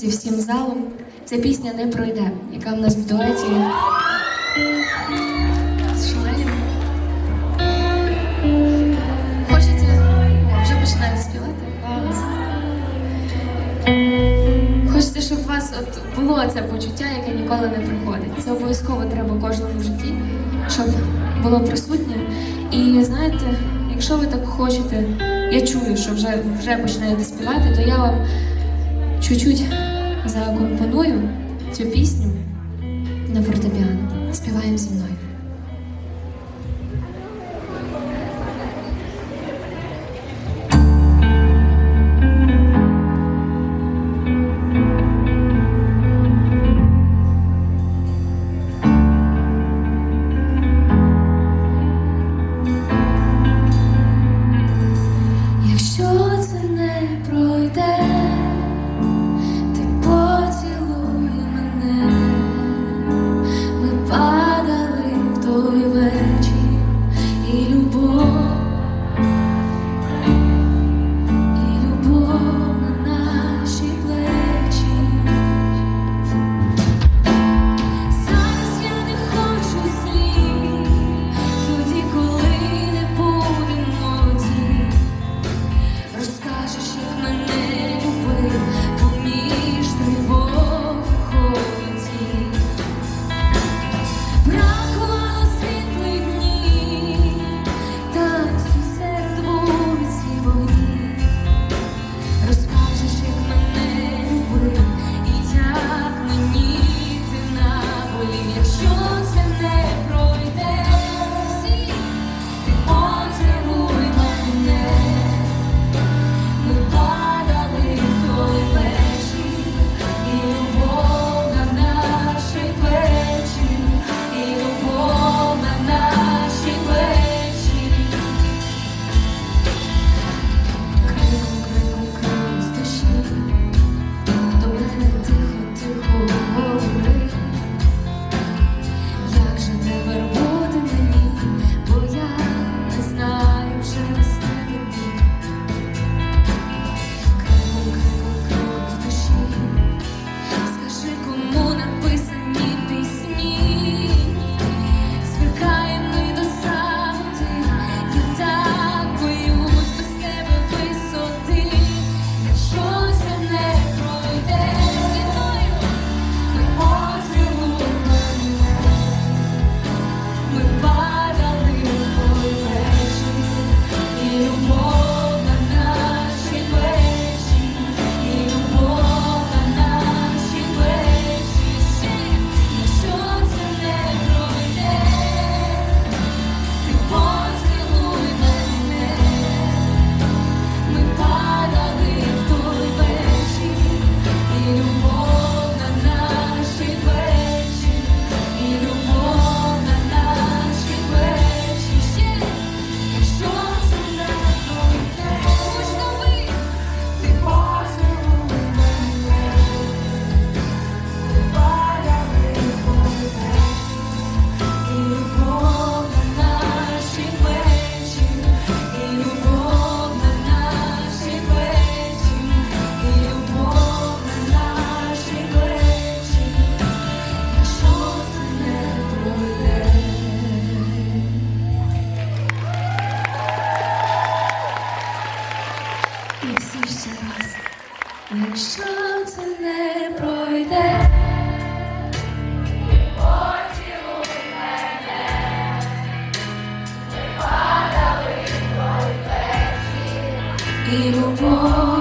зі всім залом. Ця пісня не пройде, яка в нас в дуеті Шумелем. Хочеться. Вже починаєте співати. Хочеться, щоб у вас от було це почуття, яке ніколи не приходить. Це обов'язково треба кожному в житті, щоб було присутнє. І знаєте, якщо ви так хочете, я чую, що вже, вже починаєте співати, то я вам чуть-чуть закомпоную цю пісню на фортепіано. Співаємо зі мною. Що не пройде, поцілуй мене, випадали твої плечі і любов.